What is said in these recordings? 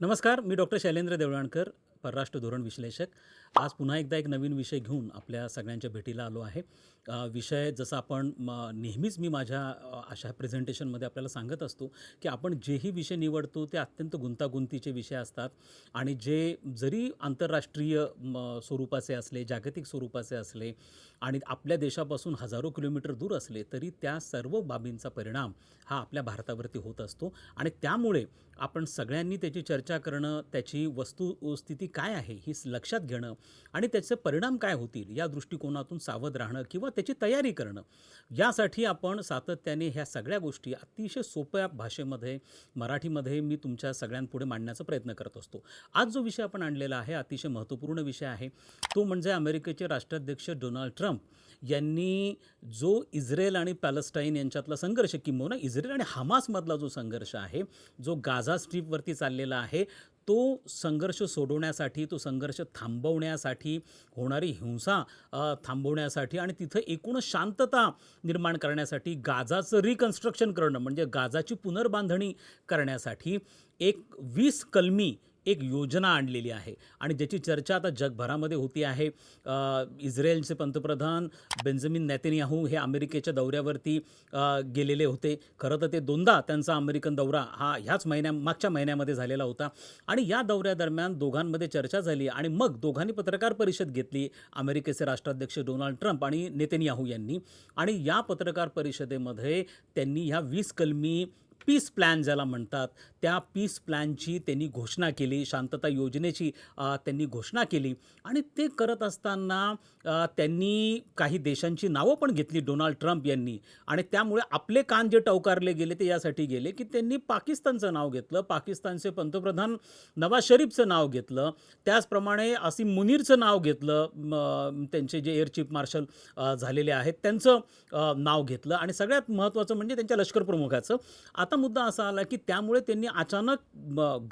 नमस्कार मी डॉक्टर शैलेंद्र देवळाणकर. परराष्ट्र धोरण विश्लेषक. आज पुन्हा एकदा एक नवीन विषय घेऊन आपल्या सगळ्यांच्या भेटीला आलो आहे. विषय जसं आपण म नेहमीच मी माझ्या अशा प्रेझेंटेशनमध्ये आपल्याला सांगत असतो की आपण जेही विषय निवडतो ते अत्यंत गुंतागुंतीचे विषय असतात. आणि जे जरी आंतरराष्ट्रीय म, स्वरूपाचे असले जागतिक स्वरूपाचे असले आणि आपल्या देशापासून हजारो किलोमीटर दूर असले तरी त्या सर्व बाबींचा परिणाम हा आपल्या भारतावरती होत असतो. आणि त्यामुळे आपण सगळ्यांनी त्याची चर्चा करणं त्याची वस्तुस्थिती काय आहे ही लक्षात घेणं आणि त्याचे परिणाम काय होतील या दृष्टिकोनातून सावध राहणं किंवा त्याची तयारी करणं यासाठी आपण सातत्याने ह्या सगळ्या गोष्टी अतिशय सोप्या भाषेमध्ये मराठीमध्ये मी तुमच्या सगळ्यांपुढे मांडण्याचा प्रयत्न करत असतो. आज जो विषय आपण आणलेला आहे अतिशय महत्त्वपूर्ण विषय आहे तो म्हणजे अमेरिकेचे राष्ट्राध्यक्ष डोनाल्ड ट्रम्प यांनी जो इस्रायल आणि पॅलेस्टाईन यांच्यातला संघर्ष किंबहुना इस्रायल आणि हमासमधला जो संघर्ष आहे जो गाझा स्ट्रीपवरती चाललेला आहे तो संघर्ष सोडवण्यासाठी तो संघर्ष थांबवण्यासाठी होणारी हिंसा थांबवण्यासाठी आणि तिथं एकूणच शांतता निर्माण करण्यासाठी गाजाचं रिकन्स्ट्रक्शन करणं म्हणजे गाजाची पुनर्बांधणी करण्यासाठी एक वीस कलमी एक योजना आणलेली आहे. आणि ज्याची चर्चा आता जगभरामध्ये होती आहे. अ, इस्रायलचे पंतप्रधान बेंजामिन नेतन्याहू हे अमेरिकेच्या दौऱ्यावरती गेलेले होते. खरं तर ते दोनदा त्यांचा अमेरिकन दौरा हा ह्याच महिन्या मागच्या महिन्यामध्ये झालेला होता. आणि या दौऱ्यादरम्यान दोघांमध्ये चर्चा झाली आणि मग दोघांनी पत्रकार परिषद घेतली अमेरिकेचे राष्ट्राध्यक्ष डोनाल्ड ट्रम्प आणि नेतन्याहू यांनी. आणि या पत्रकार परिषदेमध्ये त्यांनी ह्या वीस कलमी पीस प्लॅन ज्याला म्हणतात त्या पीस प्लॅनची त्यांनी घोषणा केली शांतता योजनेची त्यांनी घोषणा केली. आणि ते करत असताना त्यांनी काही देशांची नावं पण घेतली डोनाल्ड ट्रम्प यांनी. आणि त्यामुळे आपले कान जे टवकारले गेले ते यासाठी गेले की त्यांनी पाकिस्तानचं नाव घेतलं. पाकिस्तानचे पंतप्रधान नवाज शरीफचं नाव घेतलं. त्याचप्रमाणे असीम मुनीरचं नाव घेतलं. त्यांचे जे एअर चीफ मार्शल झालेले आहेत त्यांचं नाव घेतलं. आणि सगळ्यात महत्त्वाचं म्हणजे त्यांच्या लष्कर प्रमुखाचं. आता मुद्दा असा आला की त्यामुळे त्यांनी अचानक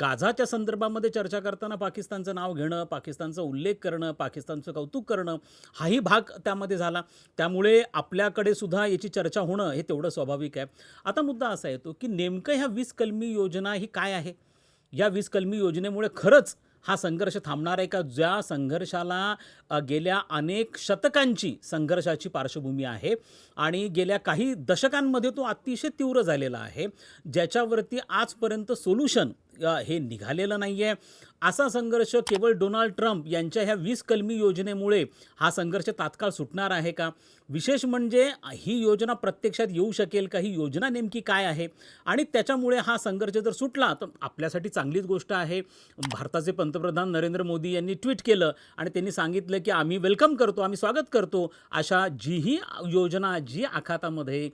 गाझाच्या संदर्भामध्ये चर्चा करताना पाकिस्तानचं नाव घेणं पाकिस्तानचा उल्लेख करणं पाकिस्तानचं कौतुक करणं हाही भाग त्यामध्ये झाला. त्यामुळे आपल्याकडे सुद्धा याची चर्चा होणं हे तेवढं स्वाभाविक आहे. आता मुद्दा असा येतो की नेमकं ह्या वीस कलमी योजना ही काय आहे? या वीस कलमी योजनेमुळे खरंच हा संघर्ष थांबणार आहे का? ज्या संघर्षाला गेल्या अनेक शतकांची संघर्षाची पार्श्वभूमी आहे आणि गेल्या काही दशकांमध्ये तो अतिशय तीव्र झालेला आहे ज्याच्यावरती आजपर्यंत सोल्युशन हे निघालेलं नाही आहे असा संघर्ष केवळ डोनाल्ड ट्रम्प यांच्या ह्या वीस कलमी योजनेमुळे हा संघर्ष तात्काळ सुटणार आहे का? विशेष म्हणजे ही योजना प्रत्यक्षात येऊ शकेल का? ही योजना नेमकी काय आहे? आणि त्याच्यामुळे हा संघर्ष जर सुटला तर आपल्यासाठी चांगलीच गोष्ट आहे. भारताचे पंतप्रधान नरेंद्र मोदी यांनी ट्विट केलं आणि त्यांनी सांगितलं की आम्ही वेलकम करतो आम्ही स्वागत करतो अशा जीही योजना जी आखातामध्ये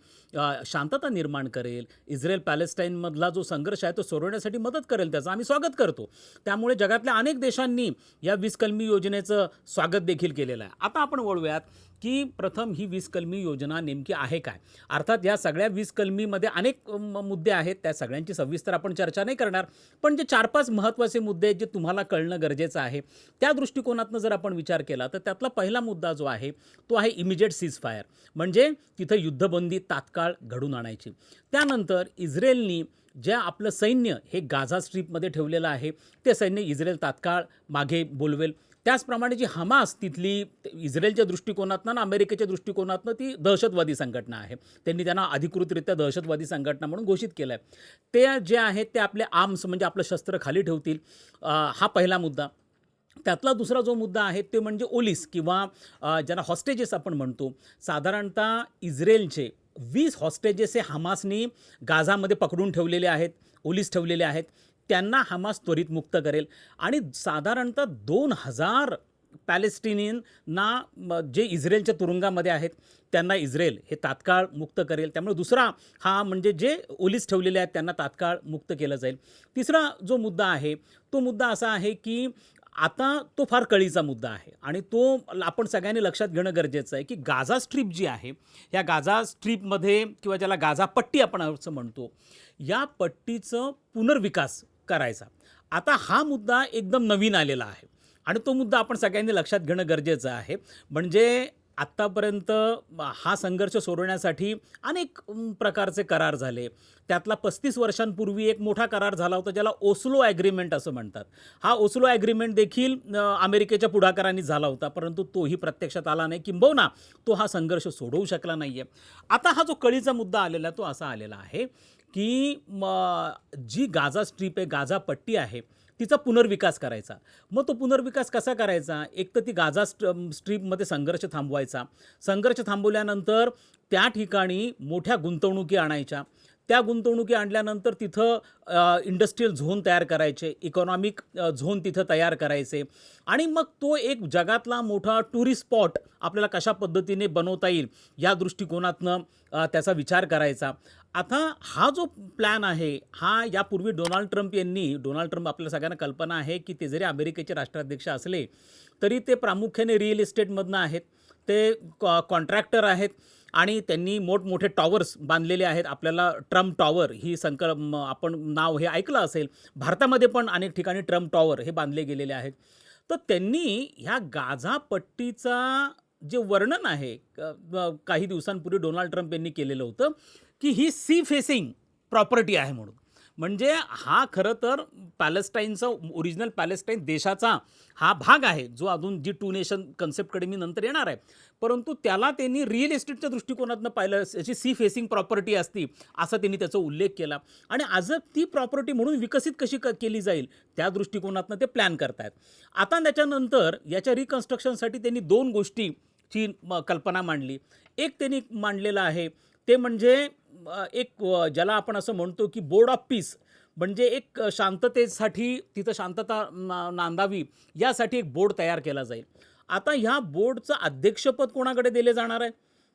शांतता निर्माण करेल. इस्रायल पॅलेस्टाईनमधला जो संघर्ष आहे तो सोडवण्यासाठी मदत करेल त्याचं आम्ही स्वागत करतो. त्यामुळे जगातल्या अनेक देशांनी या वीजकलमी योजनेचं स्वागत देखील केलेलं आहे. आता आपण वळूयात की प्रथम ही वीस कलमी योजना नेमकी आहे काय? अर्थात या सगळ्या वीस कलमीमध्ये अनेक मुद्दे आहेत. त्या सगळ्यांची सविस्तर आपण चर्चा नाही करणार. पण जे चार पाच महत्त्वाचे मुद्दे आहेत जे तुम्हाला कळणं गरजेचं आहे त्या दृष्टिकोनातनं जर आपण विचार केला तर त्यातला पहिला मुद्दा जो आहे तो आहे इमिजिएट सीज फायर म्हणजे तिथं युद्धबंदी तात्काळ घडून आणायची. त्यानंतर इस्रायलनी ज्या आपलं सैन्य हे गाझा स्ट्रीपमध्ये ठेवलेलं आहे ते सैन्य इस्रायल तात्काळ मागे बोलवेल. त्याचप्रमाणे जी हमास तिथली इस्रायलच्या दृष्टिकोनातनं आणि अमेरिकेच्या दृष्टिकोनातनं ती दहशतवादी संघटना आहे. त्यांनी त्यांना अधिकृतरित्या दहशतवादी संघटना म्हणून घोषित केलं आहे ते जे आहेत ते आपले आर्म्स म्हणजे आपलं शस्त्र खाली ठेवतील. हा पहिला मुद्दा. त्यातला दुसरा जो मुद्दा आहे ते म्हणजे ओलीस किंवा ज्यांना हॉस्टेजेस आपण म्हणतो. साधारणतः इस्रायलचे वीस हॉस्टेजेस हे हमासनी गाझामध्ये पकडून ठेवलेले आहेत ओलीस ठेवलेले आहेत. त्यांना हमास त्वरित मुक्त करेल. आणि साधारणतः दोन हजार पॅलेस्टिनियनना जे इस्रायलच्या तुरुंगामध्ये आहेत त्यांना इस्रायल हे तात्काळ मुक्त करेल. त्यामुळे दुसरा हा म्हणजे जे ओलीस ठेवलेले आहेत त्यांना तात्काळ मुक्त केलं जाईल. तिसरा जो मुद्दा आहे तो मुद्दा असा आहे की आता तो फार कळीचा मुद्दा आहे. आणि तो आपण सगळ्यांनी लक्षात घेणं गरजेचं आहे की गाझा स्ट्रीप जी आहे या गाझा स्ट्रीपमध्ये किंवा ज्याला गाझा पट्टी आपण असं म्हणतो या पट्टीचं पुनर्विकास करायचा. आता हा मुद्दा एकदम नवीन आलेला आहे. आणि तो मुद्दा आपण सगळ्यांनी लक्षात घेणं गरजेचं आहे. म्हणजे आत्तापर्यंत हा संघर्ष सोडवण्यासाठी अनेक प्रकारचे करार झाले. त्यातला पस्तीस वर्षांपूर्वी एक मोठा करार झाला होता ज्याला ओस्लो ॲग्रीमेंट असं म्हणतात. हा ओस्लो ॲग्रीमेंट देखील अमेरिकेच्या पुढाकारांनी झाला होता परंतु तोही प्रत्यक्षात आला नाही. किंबहुना तो हा संघर्ष सोडवू शकला नाही आहे आता हा जो कळीचा मुद्दा आलेला आहे तो असा आलेला आहे की जी गाझा स्ट्रीप आहे गाझा पट्टी आहे तिचा पुनर्विकास करायचा. मग तो पुनर्विकास कसा करायचा? एक तर ती गाझा स्ट स्ट्रीपमध्ये संघर्ष थांबवायचा. संघर्ष थांबवल्यानंतर त्या ठिकाणी मोठ्या गुंतवणुकी आणायच्या. त्या गुंतवणुकी आणल्यानंतर तिथं इंडस्ट्रीयल झोन तयार करायचे इकॉनॉमिक झोन तिथं तयार करायचे. आणि मग तो एक जगातला मोठा टुरिस्ट स्पॉट आपल्याला कशा पद्धतीने बनवता येईल या दृष्टिकोनातनं त्याचा विचार करायचा. आता हा जो प्लॅन आहे हा यापूर्वी डोनाल्ड ट्रम्प यांनी डोनाल्ड ट्रम्प आपल्या सगळ्यांना कल्पना आहे की ते जरी अमेरिकेचे राष्ट्राध्यक्ष असले तरी ते प्रामुख्याने रिअल इस्टेटमधनं आहेत. ते कॉ कॉन्ट्रॅक्टर आहेत. आणि त्यांनी मोठमोठे टॉवर्स बांधलेले आहेत. आपल्याला ट्रम्प टॉवर ही संकल्प आपण नाव हे ऐकलं असेल. भारतामध्ये पण अनेक ठिकाणी ट्रम्प टॉवर हे बांधले गेलेले आहेत. तर त्यांनी ह्या गाझा पट्टीचा जे वर्णन आहे काही दिवसांपूर्वी डोनाल्ड ट्रम्प यांनी केलेलं होतं की ही सी फेसिंग प्रॉपर्टी आहे म्हणून. म्हणजे हा खरं तर पॅलेस्टाईनचा ओरिजिनल पॅलेस्टाईन देशाचा हा भाग आहे जो अजून जी टू नेशन कन्सेप्टकडे मी नंतर येणार आहे. परंतु त्याला त्यांनी रिअल इस्टेटच्या दृष्टिकोनातनं पाहिलं याची सी फेसिंग प्रॉपर्टी असती असा त्यांनी त्याचा उल्लेख केला. आणि आज ती प्रॉपर्टी म्हणून विकसित कशी क केली जाईल त्या दृष्टिकोनातनं ते प्लॅन करतायत. आता त्याच्यानंतर याच्या रिकन्स्ट्रक्शनसाठी त्यांनी दोन गोष्टीची म- कल्पना मांडली. एक त्यांनी मांडलेलं आहे ते म्हणजे एक ज्याला आपण असं म्हणतो की बोर्ड ऑफ पीस म्हणजे एक शांततेसाठी तिथं शांतता ना- नांदावी यासाठी एक बोर्ड तयार केला जाईल. आता ह्या बोर्डचं अध्यक्षपद कोणाकडे दिले जाणार आहे?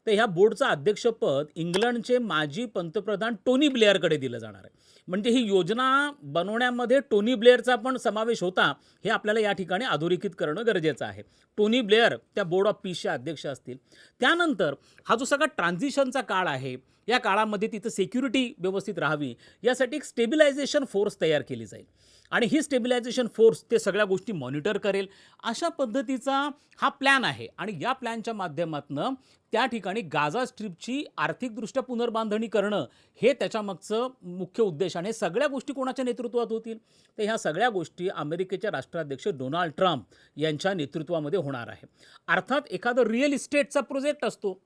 तर ह्या बोर्डचं अध्यक्षपद इंग्लंडचे माजी पंतप्रधान टोनी ब्लेअरकडे दिलं जाणार आहे. म्हणजे ही योजना बनवण्यामध्ये टोनी ब्लेअरचा पण समावेश होता हे आपल्याला या ठिकाणी अधोरेखित करणं गरजेचं आहे. टोनी ब्लेअर त्या बोर्ड ऑफ पीसचे अध्यक्ष असतील. त्यानंतर हा जो सगळा ट्रान्झिशनचा काळ आहे या काळामध्ये तिथं सेक्युरिटी व्यवस्थित राहावी. यासाठी एक स्टेबिलायझेशन फोर्स तयार केली जाईल. आणि ही स्टेबिलायझेशन फोर्स ते सगळ्या गोष्टी मॉनिटर करेल. अशा पद्धतीचा हा प्लॅन आहे. आणि या प्लॅनच्या माध्यमातनं त्या ठिकाणी गाझा स्ट्रीपची आर्थिकदृष्ट्या पुनर्बांधणी करणं हे त्याच्यामागचं मुख्य उद्देश आणि सगळ्या गोष्टी कोणाच्या नेतृत्वात होतील? तर ह्या सगळ्या गोष्टी अमेरिकेचे राष्ट्राध्यक्ष डोनाल्ड ट्रम्प यांच्या नेतृत्वामध्ये होणार आहे. अर्थात एखादं रिअल इस्टेटचा प्रोजेक्ट असतो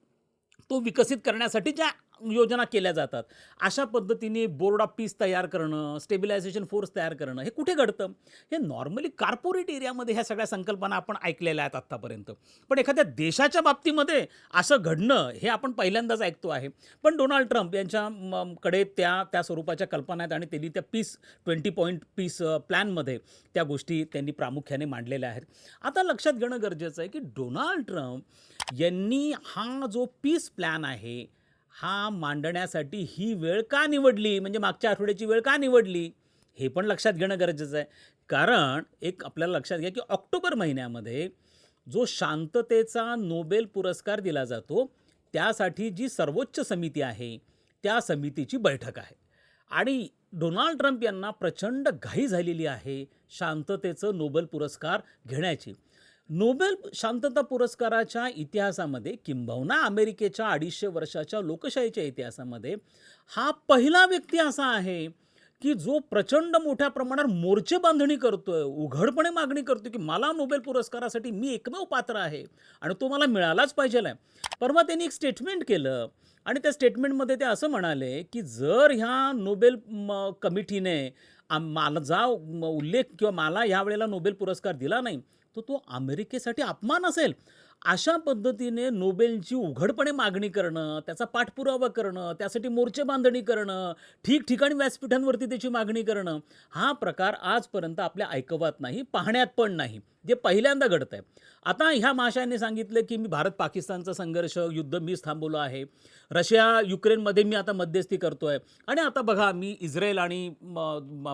तो विकसित करण्यासाठी ज्या योजना केल्या जातात. अशा पद्धतीने बोर्ड ऑफ पीस तयार करणं स्टेबिलायझेशन फोर्स तयार करणं हे कुठे घडतं? हे नॉर्मली कार्पोरेट एरियामध्ये ह्या सगळ्या संकल्पना आपण ऐकलेल्या आहेत आत्तापर्यंत. पण एखाद्या देशाच्या बाबतीमध्ये असं घडणं हे आपण पहिल्यांदाच ऐकतो आहे. पण डोनाल्ड ट्रम्प यांच्या म, कडे त्या त्या स्वरूपाच्या कल्पना आहेत आणि त्यांनी त्या पीस ट्वेंटी पॉईंट पीस प्लॅनमध्ये त्या गोष्टी त्यांनी प्रामुख्याने मांडलेल्या आहेत. आता लक्षात घेणं गरजेचं आहे की डोनाल्ड ट्रम्प यांनी हा जो पीस प्लॅन आहे हा मांडण्यासाठी ही वेळ का निवडली? म्हणजे मागच्या आठवड्याची वेळ का निवडली? हे पण लक्षात घेणं गरजेचं आहे. कारण एक आपल्याला लक्षात घ्या की ऑक्टोबर महिन्यामध्ये जो शांततेचा नोबेल पुरस्कार दिला जातो त्यासाठी जी सर्वोच्च समिती आहे त्या समितीची बैठक आहे. आणि डोनाल्ड ट्रम्प यांना प्रचंड घाई झालेली आहे शांततेचं नोबेल पुरस्कार घेण्याची. नोबेल शांतता पुरस्काराच्या इतिहासामध्ये किंबहुना अमेरिकेच्या अडीचशे वर्षाच्या लोकशाहीच्या इतिहासामध्ये हा पहिला व्यक्ती असा आहे की जो प्रचंड मोठ्या प्रमाणात मोर्चे बांधणी करतोय उघडपणे मागणी करतोय की मला नोबेल पुरस्कारासाठी मी एकमेव पात्र आहे आणि तो मला मिळालाच पाहिजे आहे. परवा त्यांनी एक स्टेटमेंट केलं आणि त्या स्टेटमेंटमध्ये ते असं म्हणाले की जर ह्या नोबेल कमिटीने आम- माझा उल्लेख किंवा मला ह्या वेळेला नोबेल पुरस्कार दिला नाही तर तो अमेरिकेसाठी अपमान असेल. अशा पद्धतीने नोबेलची उघडपणे मागणी करणं त्याचा पाठपुरावा करणं त्यासाठी मोर्चे बांधणी करणं ठिकठिकाणी व्यासपीठांवरती त्याची मागणी करणं हा प्रकार आजपर्यंत आपल्या ऐकवात नाही पाहण्यात पण नाही. जे पहिल्यांदा घडत आहे आता ह्या महाशयाने सांगितलं की मी भारत पाकिस्तानचा संघर्ष युद्ध मीच थांबवलं आहे. रशिया युक्रेनमध्ये मी आता मध्यस्थी करतोय. आणि आता बघा मी इस्रायल आणि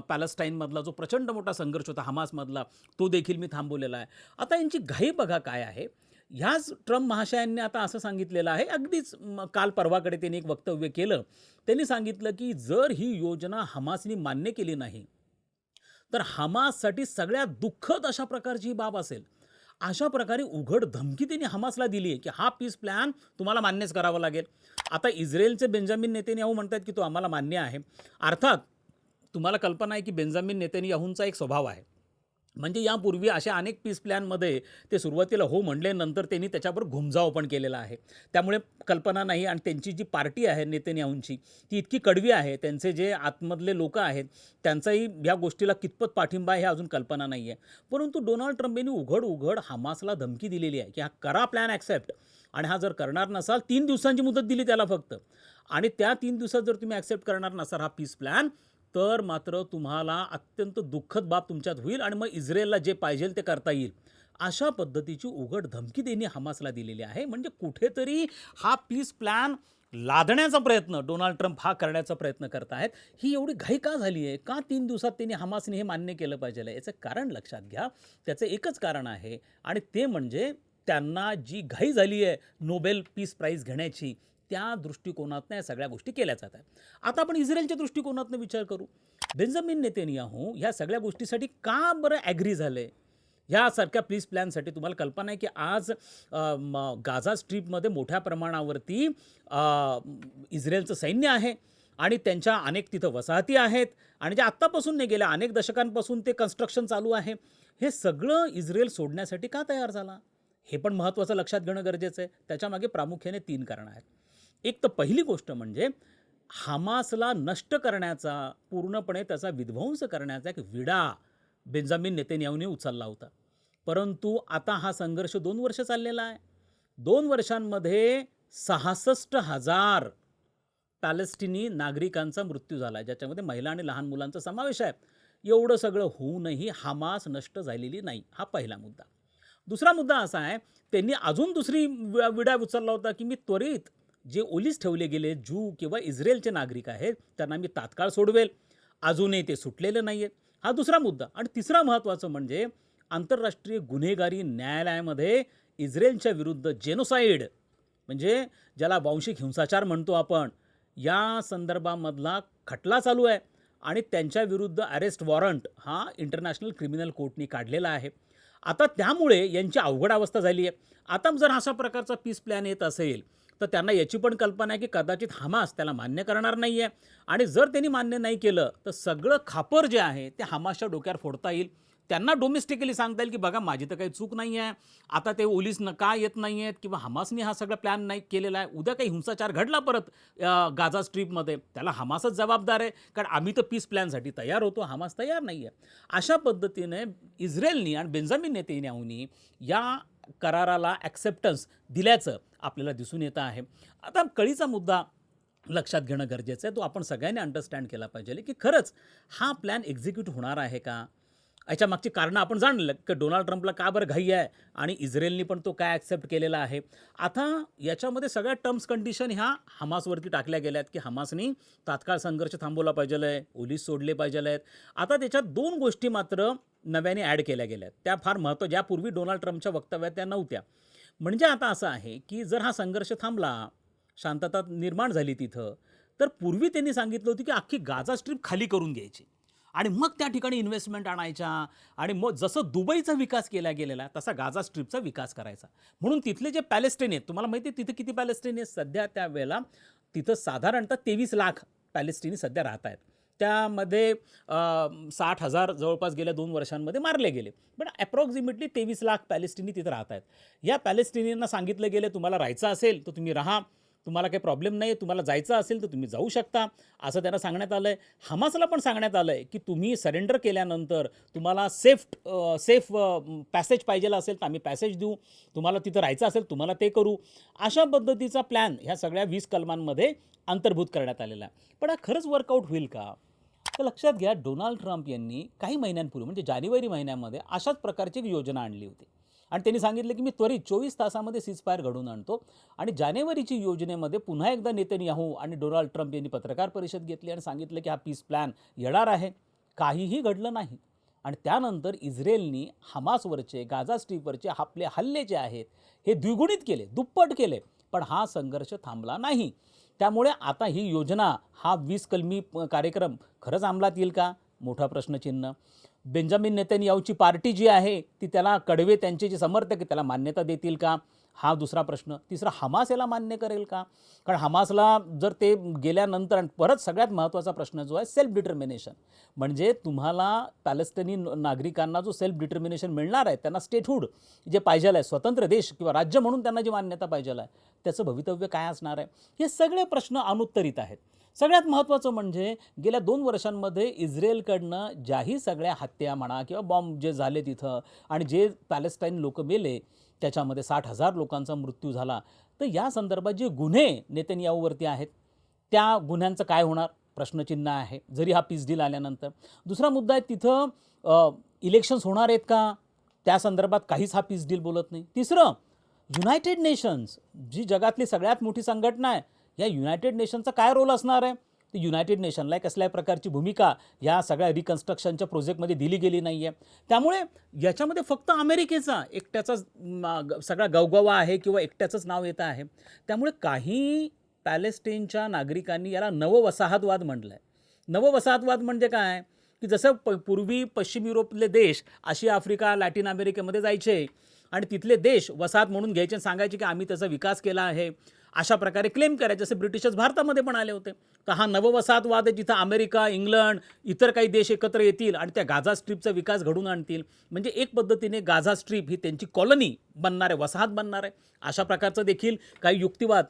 पॅलेस्टाईनमधला जो प्रचंड मोठा संघर्ष होता हमासमधला तो देखील मी थांबवलेला आहे. आता यांची घाई बघा काय आहे. ह्याच ट्रम्प महाशयांनी आता असं सांगितलेलं आहे. अगदीच काल परवाकडे त्यांनी एक वक्तव्य केलं. त्यांनी सांगितलं की जर ही योजना हमासनी मान्य केली नाही तर हमाससाठी सगळ्यात दुःखद अशा प्रकारची ही बाब असेल. अशा प्रकारे उघड धमकी त्यांनी हमासला दिली आहे की हा पीस प्लॅन तुम्हाला मान्यच करावा लागेल. आता इस्रायलचे बेंजामिन नेतेन्याहू म्हणतात की तो आम्हाला मान्य आहे. अर्थात तुम्हाला कल्पना आहे की बेंजामिन नेतेन्याहूंचा एक स्वभाव आहे. म्हणजे यापूर्वी अशा अनेक पीस प्लॅनमध्ये ते सुरुवातीला हो म्हणले नंतर त्यांनी त्याच्यावर घुमजाव पण केलेला आहे. त्यामुळे कल्पना नाही आणि त्यांची जी पार्टी आहे नेतेन्याहूंची ती इतकी कडवी आहे. त्यांचे जे आतमधले लोक आहेत त्यांचाही या गोष्टीला कितपत पाठिंबा आहे हे अजून कल्पना नाही आहे परंतु डोनाल्ड ट्रम्प यांनी उघड उघड हमासला धमकी दिलेली आहे की हा करा प्लॅन ॲक्सेप्ट आणि हा जर करणार नसाल तीन दिवसांची मुदत दिली त्याला फक्त. आणि त्या तीन दिवसात जर तुम्ही ॲक्सेप्ट करणार नसाल हा पीस प्लॅन तर मात्र तुम्हाला अत्यंत दुःखद बाब तुमच्यात होईल आणि मग इस्रायलला जे पाहिजे ते करता येईल. अशा पद्धतीची उघड धमकी त्यांनी हमासला दिलेली आहे. म्हणजे कुठेतरी हा पीस प्लॅन लादण्याचा प्रयत्न डोनाल्ड ट्रम्प हा करण्याचा प्रयत्न करत आहेत. ही एवढी घाई का झाली आहे? का तीन दिवसात त्यांनी हमासने हे मान्य केलं पाहिजे याचं कारण लक्षात घ्या. त्याचं एकच कारण आहे आणि ते म्हणजे त्यांना जी घाई झाली आहे नोबेल पीस प्राईज घेण्याची त्या दृष्टिकोनातनं या सगळ्या गोष्टी केल्या जात आहेत. आता आपण इस्रायलच्या दृष्टिकोनातनं विचार करू. बेंजामिन नेतेनियाहू ह्या सगळ्या गोष्टीसाठी का बरं ॲग्री झाले? ह्यासारख्या पीस प्लॅनसाठी तुम्हाला कल्पना आहे की आज गाझा स्ट्रीपमध्ये मोठ्या प्रमाणावरती इस्रेलचं इस्रायलचं सैन्य आहे आणि त्यांच्या अनेक तिथं वसाहती आहेत आणि ज्या आत्तापासून नाही गेल्या अनेक दशकांपासून ते कन्स्ट्रक्शन चालू आहे. हे सगळं इस्रायल सोडण्यासाठी का तयार झाला? हे पण महत्त्वाचं लक्षात घेणं गरजेचं आहे. त्याच्यामागे प्रामुख्याने तीन कारणं आहेत. एक तर पहिली गोष्ट म्हणजे हमासला नष्ट करण्याचा पूर्णपणे त्याचा विध्वंस करण्याचा एक विडा बेंजामिन नेतेन्याहूने उचलला होता. परंतु आता हा संघर्ष दोन वर्ष चाललेला आहे. दोन वर्षांमध्ये सहासष्ट हजार पॅलेस्टिनी नागरिकांचा मृत्यू झाला आहे. ज्याच्यामध्ये महिला आणि लहान मुलांचा समावेश आहे. एवढं सगळं होऊनही हमास नष्ट झालेली नाही. हा पहिला मुद्दा. दुसरा मुद्दा असा आहे त्यांनी अजून दुसरी विडा उचलला होता की मी त्वरित जे ओलीस ठेवले गेले जू किंवा इस्रायलचे नागरिक आहेत त्यांना मी तात्काळ सोडवेल. अजूनही ते सुटलेले नाही आहेत हा दुसरा मुद्दा. आणि तिसरा महत्त्वाचं म्हणजे आंतरराष्ट्रीय गुन्हेगारी न्यायालयामध्ये इस्रायलच्या विरुद्ध जेनोसाईड म्हणजे ज्याला वांशिक हिंसाचार म्हणतो आपण या संदर्भामधला खटला चालू आहे. आणि त्यांच्या विरुद्ध अरेस्ट वॉरंट हा इंटरनॅशनल क्रिमिनल कोर्टनी काढलेला आहे. आता त्यामुळे यांची अवघड अवस्था झाली आहे आता जर अशा प्रकारचा पीस प्लॅन येत असेल तर त्यांना याची पण कल्पना आहे की कदाचित हमास त्याला मान्य करणार नाही आहे आणि जर त्यांनी मान्य नाही केलं तर सगळं खापर जे आहे ते हमासच्या डोक्यावर फोडता येईल. त्यांना डोमेस्टिकली सांगता येईल की बघा माझी तर काही चूक नाही आहे आता ते ओलीस न का येत नाही आहेत किंवा हमासने हा सगळा प्लॅन नाही केलेला आहे. उद्या काही हिंसाचार घडला परत गाझा स्ट्रीपमध्ये. त्याला हमासच जबाबदार आहे. कारण आम्ही तर पीस प्लॅनसाठी तयार होतो. हमास तयार नाही आहे अशा पद्धतीने इस्रायलनी आणि बेंजामिन नेतेन्याहूनी या कराराला ॲक्सेप्टन्स दिल्याचं आपल्याला दिसून येतं आहे. आता कळीचा मुद्दा लक्षात घेणं गरजेचं आहे. तो आपण सगळ्यांनी अंडरस्टँड केला पाहिजे की खरंच हा प्लॅन एक्झिक्यूट होणार आहे का? याच्या मागची कारणं आपण जाणलं की डोनाल्ड ट्रम्पला का बरं घाई आहे आणि इस्रायलनी पण तो काय ॲक्सेप्ट केलेला आहे. आता याच्यामध्ये सगळ्या टर्म्स कंडिशन ह्या हमासवरती टाकल्या गेल्या आहेत की हमासनी तात्काळ संघर्ष थांबवला पाहिजे आहे ओलीस सोडले पाहिजे आहेत. आता त्याच्यात दोन गोष्टी मात्र नव्याने ॲड केल्या गेल्या आहेत त्या फार महत्त्व ज्यापूर्वी डोनाल्ड ट्रम्पच्या वक्तव्यात त्या नव्हत्या. म्हणजे आता असं आहे की जर हा संघर्ष थांबला शांतता निर्माण झाली तिथं तर पूर्वी त्यांनी सांगितलं होतं की अख्खी गाजा स्ट्रीप खाली करून घ्यायची. आणि मग त्या ठिकाणी इन्व्हेस्टमेंट आणायच्या. आणि मग जसं दुबईचा विकास केला गेलेला तसा गाझा स्ट्रीपचा विकास करायचा. म्हणून तिथले जे पॅलेस्टाईन आहेत तुम्हाला माहिती आहे तिथे किती पॅलेस्टाईन आहेत? सध्या त्यावेळेला तिथं साधारणतः तेवीस लाख पॅलेस्टिनी सध्या राहत आहेत. त्यामध्ये साठ हजार जवळपास गेल्या दोन वर्षांमध्ये मारले गेले. पण ॲप्रॉक्झिमेटली तेवीस लाख पॅलेस्टिनी तिथं राहत आहेत. या पॅलेस्टिनींना सांगितलं गेलं तुम्हाला राहायचं असेल तर तुम्ही राहा. तुम्हाला काही प्रॉब्लेम नाही तुम्हाला जायचं असेल तर तुम्ही जाऊ शकता. असं त्यांना सांगण्यात आलं आहे हमासला पण सांगण्यात आलं आहे की तुम्ही सरेंडर केल्यानंतर तुम्हाला सेफ सेफ पॅसेज पाहिजे असेल तर आम्ही पॅसेज देऊ. तुम्हाला तिथं राहायचं असेल तुम्हाला ते करू. अशा पद्धतीचा प्लॅन ह्या सगळ्या वीस कलमांमध्ये अंतर्भूत करण्यात आलेला आहे. पण हा खरंच वर्कआउट होईल का? तर लक्षात घ्या डोनाल्ड ट्रम्प यांनी काही महिन्यांपूर्वी म्हणजे जानेवारी महिन्यामध्ये अशाच प्रकारची एक योजना आणली होती. आणि त्यांनी सांगितलं की मी त्वरित चोवीस तासामध्ये सीजफायर घडवून आणतो. आणि जानेवारीची योजनेमध्ये पुन्हा एकदा नेतन्याहू आणि डोनाल्ड ट्रम्प यांनी पत्रकार परिषद घेतली आणि सांगितलं की हा पीस प्लॅन येणार आहे. काहीही घडलं नाही. आणि त्यानंतर इस्रायलनी हमासवरचे गाझा स्ट्रीपवरचे आपले हल्ले जे आहेत हे द्विगुणित केले दुप्पट केले. पण हा संघर्ष थांबला नाही. त्यामुळे आता ही योजना हा वीस कलमी कार्यक्रम खरंच अंमलात येईल का? मोठा प्रश्नचिन्ह. बेंजामिन नेतन्याहूची पार्टी जी आहे ती त्याला कडवे त्यांचे जे समर्थक त्याला मान्यता देतील का? हा दुसरा प्रश्न. तिसरा हमास याला मान्य करेल का? कारण हमासला जर ते गेल्यानंतर आणि परत सगळ्यात महत्त्वाचा प्रश्न जो आहे सेल्फ डिटर्मिनेशन म्हणजे तुम्हाला पॅलेस्टिनी नागरिकांना जो सेल्फ डिटर्मिनेशन मिळणार आहे त्यांना स्टेटहूड जे पाहिजे आहे स्वतंत्र देश किंवा राज्य म्हणून त्यांना जी मान्यता पाहिजे आहे त्याचं भवितव्य काय असणार आहे? हे सगळे प्रश्न अनुत्तरित आहेत. सगळ्यात महत्त्वाचं म्हणजे गेल्या दोन वर्षांमध्ये इस्रायलकडनं ज्याही सगळ्या हत्या म्हणा किंवा बॉम्ब जे झाले तिथं आणि जे पॅलेस्टाईन लोक मेले त्याच्यामध्ये साठ हजार लोकांचा मृत्यू झाला. तर या संदर्भात जे गुन्हे नेतन्याहूवरती आहेत त्या गुन्ह्यांचं काय होणार? प्रश्नचिन्ह आहे. जरी हा पीस डील आल्यानंतर. दुसरा मुद्दा आहे तिथं इलेक्शन्स होणार आहेत का? त्या संदर्भात काहीच हा पीस डील बोलत नाही. तिसरं युनायटेड नेशन्स जी जगातली सगळ्यात मोठी संघटना आहे या युनायटेड नेशनचा काय रोल असणार आहे? तर युनायटेड नेशनला कसल्याही प्रकारची भूमिका या सगळ्या रिकन्स्ट्रक्शनच्या प्रोजेक्टमध्ये दिली गेली नाही आहे त्यामुळे याच्यामध्ये फक्त अमेरिकेचा एकट्याचाच सगळा गवगवा आहे किंवा एकट्याचंच नाव येतं आहे. त्यामुळे काही पॅलेस्टाईनच्या नागरिकांनी याला नववसाहतवाद म्हटलं आहे नववसाहतवाद म्हणजे काय? की जसं प पूर्वी पश्चिम युरोपले देश आशिया आफ्रिका लॅटिन अमेरिकेमध्ये जायचे आणि तिथले देश वसाहत म्हणून घ्यायचे आणि सांगायचे की आम्ही त्याचा विकास केला आहे. अशा प्रकारे क्लेम करायचे. जसे ब्रिटिशच भारतामध्ये पण आले होते. तर हा नववसाहतवाद आहे जिथं अमेरिका इंग्लंड इतर काही देश एकत्र येतील आणि त्या गाझा स्ट्रीपचा विकास घडून आणतील. म्हणजे एक पद्धतीने गाझा स्ट्रीप ही त्यांची कॉलनी बनणार आहे वसाहत बनणार. आहे अशा प्रकारचं देखील काही युक्तिवाद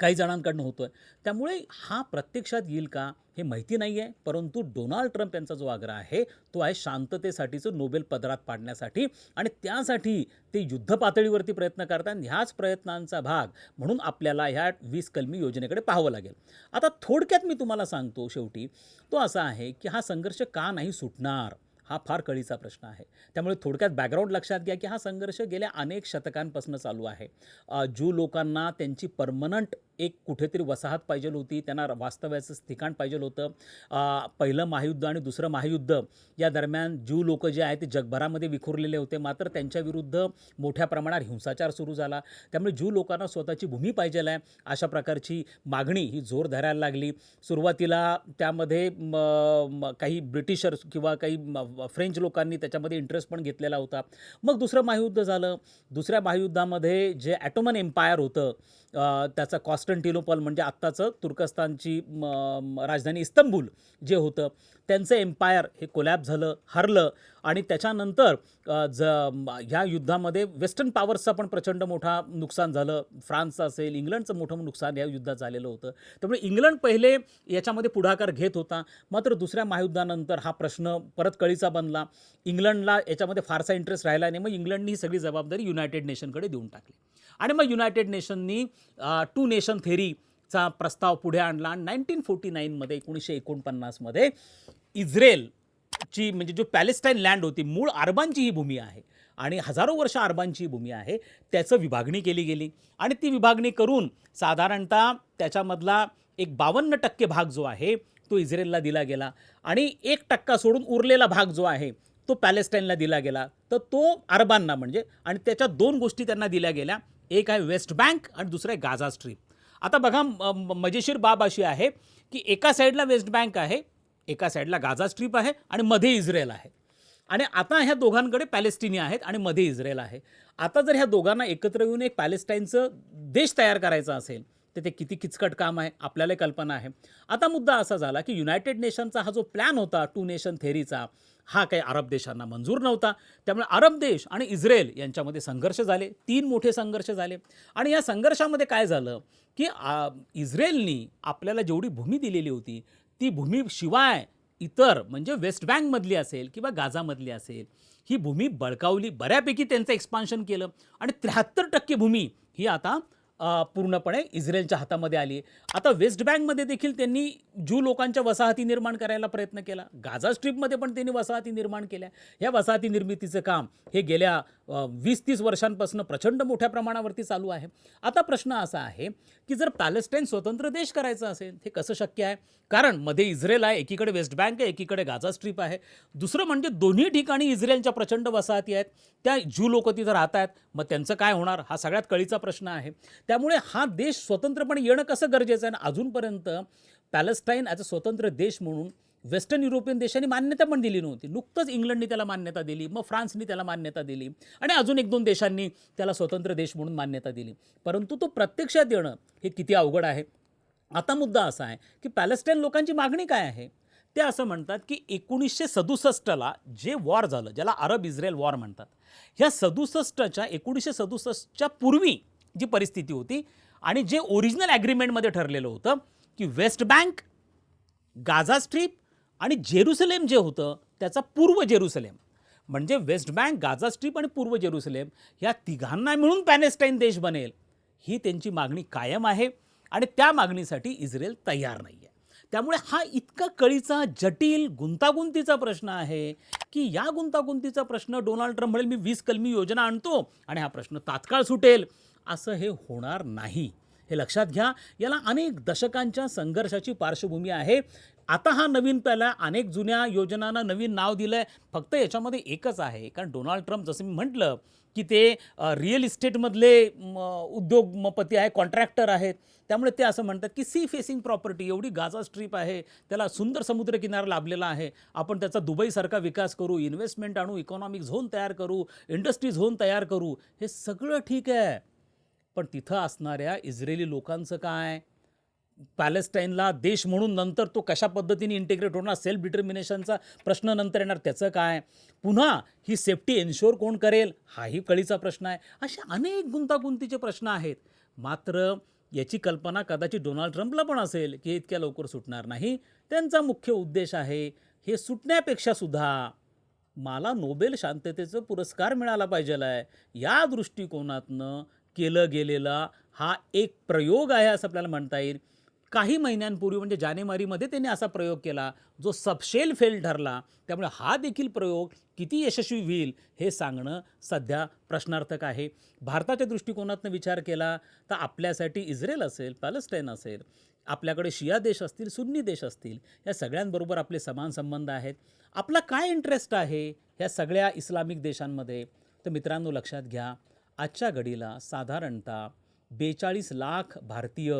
काही जणांकडनं होतो आहे त्यामुळे हा प्रत्यक्षात येईल का हे माहिती नाही आहे परंतु डोनाल्ड ट्रम्प यांचा जो आग्रह आहे तो आहे शांततेसाठीचं नोबेल पदरात पाडण्यासाठी आणि त्यासाठी ते युद्ध पातळीवरती प्रयत्न करतात आणि ह्याच प्रयत्नांचा भाग म्हणून आपल्याला ह्या वीस कलमी योजनेकडे पाहावं लागेल. आता थोडक्यात मी तुम्हाला सांगतो शेवटी तो असा आहे की हा संघर्ष का नाही सुटणार? हा फार कळीचा प्रश्न आहे. त्यामुळे थोडक्यात बॅकग्राऊंड लक्षात घ्या की हा संघर्ष गेल्या अनेक शतकांपासून चालू आहे. जू ज्यू लोकांना त्यांची परमनंट एक कुठेतरी वसाहत पाहिजे होती त्यांना वास्तव्याचं ठिकाण पाहिजे होतं. पहिलं महायुद्ध आणि दुसरं महायुद्ध या दरम्यान ज्यू लोक जे आहेत ते जगभरामध्ये विखुरलेले होते. मात्र त्यांच्या विरुद्ध मोठ्या प्रमाणात हिंसाचार सुरू झाला. त्यामुळे ज्यू लोकांना स्वतःची भूमी पाहिजे आहे अशा प्रकारची मागणी ही जोर धरायला लागली. सुरुवातीला त्यामध्ये काही ब्रिटिशर्स किंवा काही म, फ्रेंच लोकांनी त्याच्यामध्ये इंटरेस्ट पण घेतलेला होता. मग दुसरं महायुद्ध झालं. दुसऱ्या महायुद्धामध्ये जे ॲटोमन एम्पायर होतं त्याचं कॉन्स्टंटिनोपल म्हणजे आत्ताचं तुर्कस्तानची राजधानी इस्तंबूल जे होतं त्यांचं एम्पायर हे कोलॅप झालं हरलं आणि त्याच्यानंतर ज ह्या युद्धामध्ये वेस्टर्न पॉवर्सचा पण प्रचंड मोठा नुकसान झालं. फ्रान्सचं असेल इंग्लंडचं मोठं नुकसान या युद्धात झालेलं होतं. त्यामुळे इंग्लंड पहिले याच्यामध्ये पुढाकार घेत होता मात्र दुसऱ्या महायुद्धानंतर हा प्रश्न परत कळीचा बनला. इंग्लंडला याच्यामध्ये फारसा इंटरेस्ट राहिला नाही. मग इंग्लंडनी ही सगळी जबाबदारी युनायटेड नेशनकडे देऊन टाकली. आणि मग युनायटेड नेशननी टू नेशन थेरीचा प्रस्ताव पुढे आणला. आणि नाईन्टीन फोर्टी नाईनमध्ये एकोणीसशे एकोणपन्नासमध्ये इस्रायलची म्हणजे जो पॅलेस्टाईन लँड होती मूळ अरबांची ही भूमी आहे. आणि हजारो वर्ष अरबांची ही भूमी आहे. त्याचं विभागणी केली गेली. आणि ती विभागणी करून साधारणतः त्याच्यामधला एक बावन्न टक्के भाग जो आहे तो इस्रायलला दिला गेला. आणि एक टक्का सोडून उरलेला भाग जो आहे तो पॅलेस्टाईनला दिला गेला. तर तो अरबांना म्हणजे आणि त्याच्या दोन गोष्टी त्यांना दिल्या गेल्या. एक आहे वेस्ट बँक आणि दुसरं आहे गाझा स्ट्रीप आता बघा म- म- मजेशीर बाब अशी आहे की एका साईडला वेस्ट बँक आहे एका साईडला गाझा स्ट्रीप आहे आणि मध्ये इस्रायल आहे. आणि आता ह्या दोघांकडे पॅलेस्टिनी आहेत आणि मध्ये इस्रायल आहे. आता जर ह्या दोघांना एकत्र येऊन एक पॅलेस्टाईनचं देश तयार करायचा असेल तर ते किती किचकट काम आहे आपल्याला कल्पना आहे. आता मुद्दा असा झाला की युनायटेड नेशनचा हा जो प्लॅन होता टू नेशन थेरीचा हा काही अरब देशांना मंजूर नव्हता. त्यामुळे अरब देश आणि इस्रायल यांच्यामध्ये संघर्ष झाले. तीन मोठे संघर्ष झाले. आणि या संघर्षामध्ये काय झालं की आ, इस्रायलनी आपल्याला जेवढी भूमी दिलेली होती ती भूमी शिवाय इतर म्हणजे वेस्ट बँकमधली असेल किंवा गाझामधली असेल ही भूमी बळकावली बऱ्यापैकी त्यांचं एक्सपान्शन केलं. आणि त्र्याहत्तर टक्के भूमी ही आता पूर्णपणे इस्रायलच्या हातामध्ये आली आहे. आता वेस्ट बँकमध्ये देखील त्यांनी ज्यू लोकांच्या वसाहती निर्माण करायला प्रयत्न केला. गाझा स्ट्रीपमध्ये पण त्यांनी वसाहती निर्माण केल्या. या वसाहती निर्मितीचं काम हे गेल्या वीस तीस वर्षांपासून प्रचंड मोठ्या प्रमाणावरती चालू आहे. आता प्रश्न असा आहे की जर पॅलेस्टाईन स्वतंत्र देश करायचा असेल हे कसं शक्य आहे? कारण मध्ये इस्रायल आहे एकीकडे वेस्ट बँक आहे एकीकडे गाझा स्ट्रीप आहे. दुसरं म्हणजे दोन्ही ठिकाणी इस्रायलच्या प्रचंड वसाहती आहेत. त्या ज्यू लोक तिथं राहत आहेत मग त्यांचं काय होणार? हा सगळ्यात कळीचा प्रश्न आहे. त्यामुळे हा देश स्वतंत्रपणे येणं कसं गरजेचं आहे? आणि अजूनपर्यंत पॅलेस्टाईन ॲज अ स्वतंत्र देश म्हणून वेस्टर्न युरोपियन देशांनी मान्यता पण दिली नव्हती. नुकतंच इंग्लंडने त्याला मान्यता दिली मग फ्रान्सनी त्याला मान्यता दिली आणि अजून एक दोन देशांनी त्याला स्वतंत्र देश म्हणून मान्यता दिली. परंतु तो प्रत्यक्षात येणं हे किती अवघड आहे? आता मुद्दा असा आहे की पॅलेस्टाईन लोकांची मागणी काय आहे? ते असं म्हणतात की एकोणीसशे सदुसष्टला जे वॉर झालं ज्याला अरब इस्रायल वॉर म्हणतात ह्या सदुसष्टच्या एकोणीसशे सदुसष्टच्या पूर्वी जी परिस्थिती होती आणि जे ओरिजिनल ॲग्रीमेंटमध्ये ठरलेलं होतं की वेस्ट बँक गाझा स्ट्रीप आणि जेरुसलेम जे होतं त्याचा पूर्व जेरुसलेम म्हणजे वेस्ट बँक गाझा स्ट्रीप आणि पूर्व जेरुसलेम या तिघांना मिळून पॅलेस्टाईन देश बनेल. ही त्यांची मागणी कायम आहे आणि त्या मागणीसाठी इस्रायल तयार नाही आहे त्यामुळे हा इतका कळीचा जटिल गुंतागुंतीचा प्रश्न आहे की या गुंतागुंतीचा प्रश्न डोनाल्ड ट्रम्प म्हणेल मी वीस कलमी योजना आणतो आणि हा प्रश्न तात्काळ सुटेल. असं हे होणार नाही. हे लक्षात घ्या याला अनेक दशकांच्या संघर्षाची पार्श्वभूमी आहे. आता हा नवीन पहिला अनेक जुन्या योजनांना नवीन नाव दिलं आहे फक्त याच्यामध्ये एकच आहे. कारण डोनाल्ड ट्रम्प जसं मी म्हटलं की ते रिअल इस्टेटमधले म, उद्योगपती आहे कॉन्ट्रॅक्टर आहेत. त्यामुळे ते असं म्हणतात की सी फेसिंग प्रॉपर्टी एवढी गाजा स्ट्रीप आहे त्याला सुंदर समुद्रकिनारा लाभलेला आहे. आपण त्याचा दुबईसारखा विकास करू इन्व्हेस्टमेंट आणू इकॉनॉमिक झोन तयार करू इंडस्ट्री झोन तयार करू हे सगळं ठीक आहे. पण तिथं असणाऱ्या इस्रायली लोकांचं काय? पॅलेस्टाईनला देश म्हणून नंतर तो कशा पद्धतीने इंटिग्रेट होणार? सेल्फ डिटर्मिनेशनचा प्रश्न नंतर येणार. त्याचं काय? पुन्हा ही सेफ्टी एन्श्योर कोण करेल? हाही कळीचा प्रश्न आहे. असे अनेक गुंतागुंतीचे प्रश्न आहेत. मात्र याची कल्पना कदाचित डोनाल्ड ट्रम्पला पण असेल की इतक्या लवकर सुटणार नाही. त्यांचा मुख्य उद्देश आहे हे सुटण्यापेक्षा सुद्धा मला नोबेल शांततेचं पुरस्कार मिळाला पाहिजे आहे या दृष्टिकोनातनं केलं गेलेला हा एक प्रयोग आहे असं आपल्याला म्हणता येईल. काही महिन्यांपूर्वी म्हणजे जानेवारीमध्ये त्यांनी असा प्रयोग केला जो सबशेल फेल ठरला. त्यामुळे हा देखील प्रयोग किती यशस्वी होईल हे सांगणं सध्या प्रश्नार्थक आहे. भारताच्या दृष्टिकोनातनं विचार केला तर आपल्यासाठी इस्रायल असेल पॅलेस्टाईन असेल आपल्याकडे शिया देश असतील सुन्नी देश असतील या सगळ्यांबरोबर आपले समान संबंध आहेत. आपला काय इंटरेस्ट आहे ह्या सगळ्या इस्लामिक देशांमध्ये? तर मित्रांनो लक्षात घ्या आजच्या घडीला साधारणतः बेचाळीस लाख भारतीय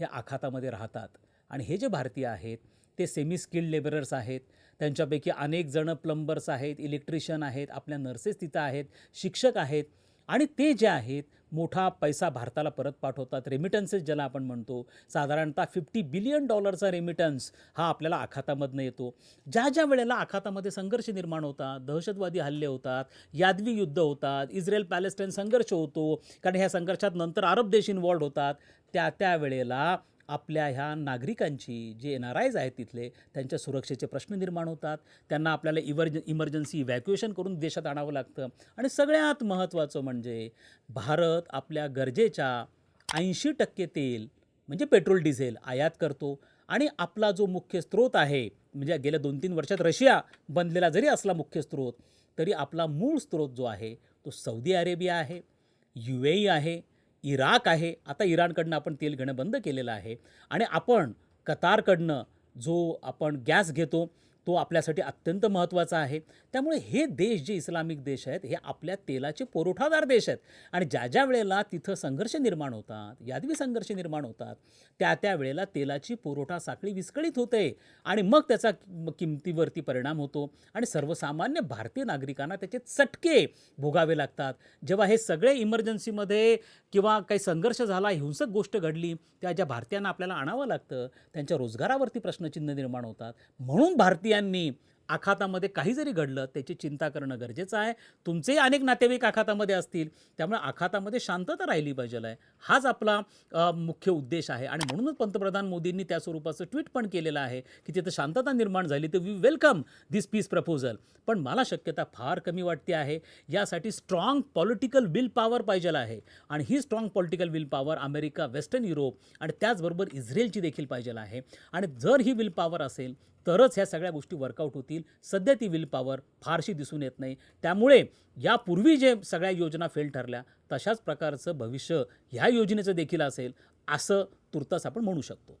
हे आखातामध्ये राहतात. आणि हे जे भारतीय आहेत ते सेमी स्किल्ड लेबरर्स आहेत. त्यांच्यापैकी अनेक जणं प्लंबर्स आहेत इलेक्ट्रिशियन आहेत आपल्या नर्सेस तिथं आहेत शिक्षक आहेत. आणि ते जे आहेत मोठा पैसा भारताला परत पाठवतात. रेमिटन्सेस ज्याला आपण म्हणतो साधारणतः फिफ्टी बिलियन डॉलरचा रेमिटन्स हा आपल्याला आखातामधनं येतो. ज्या ज्या वेळेला आखातामध्ये संघर्ष निर्माण होतात दहशतवादी हल्ले होतात यादवी युद्ध होतात इस्रायल पॅलेस्टाईन संघर्ष होतो कारण ह्या संघर्षात नंतर अरब देश इन्वॉल्ड होतात त्या त्या वेळेला आपल्या ह्या नागरिकांची जे एन आर आयज आहेत तिथले त्यांच्या सुरक्षेचे प्रश्न निर्माण होतात. त्यांना आपल्याला इमर्ज इमर्जन्सी इव्हॅक्युएशन करून देशात आणावं लागतं. आणि सगळ्यात महत्त्वाचं म्हणजे भारत आपल्या गरजेच्या ऐंशी टक्के तेल म्हणजे पेट्रोल डिझेल आयात करतो. आणि आपला जो मुख्य स्रोत आहे म्हणजे गेल्या दोन तीन वर्षात रशिया बनलेला जरी असला मुख्य स्रोत तरी आपला मूळ स्रोत जो आहे तो सौदी अरेबिया आहे यू ए आहे. इराक आहे आता इराणकडनं आपण तेल घेणं बंद केलेलं आहे. आणि आपण कतारकडनं जो आपण गॅस घेतो तो आपल्यासाठी अत्यंत महत्त्वाचा आहे. त्यामुळे हे देश जे इस्लामिक देश आहेत हे आपल्या तेलाचे पुरवठादार देश आहेत. आणि ज्या ज्या वेळेला तिथं संघर्ष निर्माण होतात यादवी संघर्ष निर्माण होतात त्या त्या वेळेला तेलाची पुरवठा साखळी विस्कळीत होते आणि मग त्याचा किमतीवरती परिणाम होतो. आणि सर्वसामान्य भारतीय नागरिकांना त्याचे चटके भोगावे लागतात. जेव्हा हे सगळे इमर्जन्सीमध्ये किंवा काही संघर्ष झाला हिंसक गोष्ट घडली त्या ज्या भारतीयांना आपल्याला आणावं लागतं त्यांच्या रोजगारावरती प्रश्नचिन्ह निर्माण होतात. म्हणून भारतीय भारतीयांनी आखातामध्ये काही जरी घडलं त्याची चिंता करणं गरजेचं आहे. तुमचेही अनेक नातेवाईक आखातामध्ये असतील त्यामुळे आखातामध्ये शांतता राहिली पाहिजे आहे. हाच आपला मुख्य उद्देश आहे. आणि म्हणूनच पंतप्रधान मोदींनी त्या स्वरूपाचं ट्विट पण केलेलं आहे की तिथं शांतता निर्माण झाली तर we welcome this peace proposal पण मला शक्यता फार कमी वाटते आहे. यासाठी स्ट्रॉंग पॉलिटिकल विल पॉवर पाहिजे आहे. आणि ही strong political will power America western Europe आणि त्याचबरोबर इस्रायलची देखील पाहिजे आहे. आणि जर ही विल पॉवर असेल तरच ह्या सगळ्या गोष्टी वर्कआउट होतील. सध्या ती विल पॉवर फारशी दिसून येत नाही. त्यामुळे यापूर्वी जे सगळ्या योजना फेल ठरल्या तशाच प्रकारचं भविष्य ह्या योजनेचं देखील असेल असं तुर्तास आपण म्हणू शकतो.